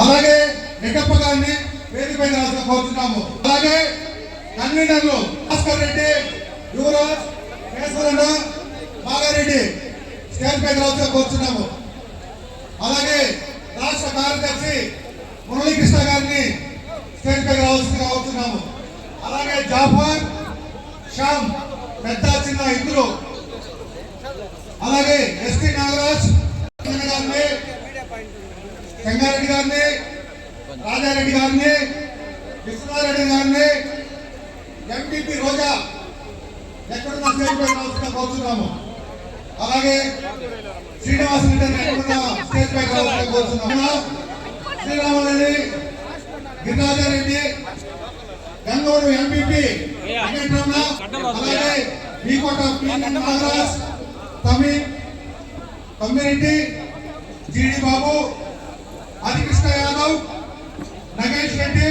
అలాగే రెడ్డప్ప గారిని వేదికపై రాసిన కోరుతున్నాము అలాగే కన్వీనర్లు భాస్కర్ రెడ్డి యువరాజ్ కేశవరణ మాగారెడ్డి స్టేజ్ పైన రాసిన కోరుతున్నాము అలాగే రాష్ట్ర కార్యదర్శి మురళీకృష్ణ గారిని స్టేజ్ పైన రావాల్సిందిగా కోరుతున్నాము అలాగే జాఫర్ శ్యామ్ పెద్ద చిన్న ఇద్దరు అలాగే ఎస్టీ నాగరాజ్ గారిని సంగారెడ్డి గారిని రాజారెడ్డి గారిని విశ్వనారెడ్డి గారిని ఎంపీపీ రోజా ఎక్కడున్నా స్టేట్ కోరుతున్నాము. అలాగే శ్రీనివాస్ రెడ్డి ఎక్కడున్నా స్టేట్ బ్యాంక్ రావాల్సిందిగా కోరుతున్నాము. శ్రీరామరెడ్డి గిరిరాజారెడ్డి గంగూరు ఎంపీపీ వెంకటరమణ అలాగే మీకోట నాగరాజ్ తమి తమ్మిరెడ్డి జీడి బాబు హరికృష్ణ యాదవ్ నగేష్ రెడ్డి.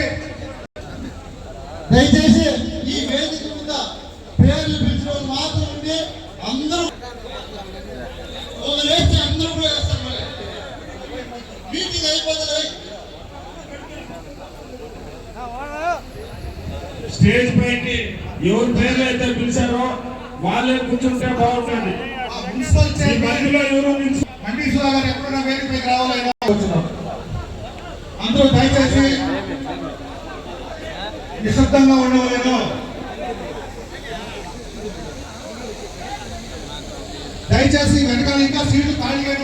దయచేసి ఈ వేదిక మీద పేర్లు పిలిచిన మాత్రం ఉండి అందరూ లేచి అందరూ కూడా వేస్తారు మీటింగ్ అయిపోతుంది స్టేజ్ పైకి ఎవరి పేర్లు అయితే పిలిచారో వాళ్ళే కూర్చుంటే బాగుంటుంది. మధ్యలో ఎవరు మండీశ్వర గారు ఎప్పుడైనా వేదిక మీద రావాలని. అందరూ దయచేసి నిశ్శబ్దంగా ఉండవలేను. దయచేసి వెనకాల ఇంకా సీట్లు ఖాళీ అయిన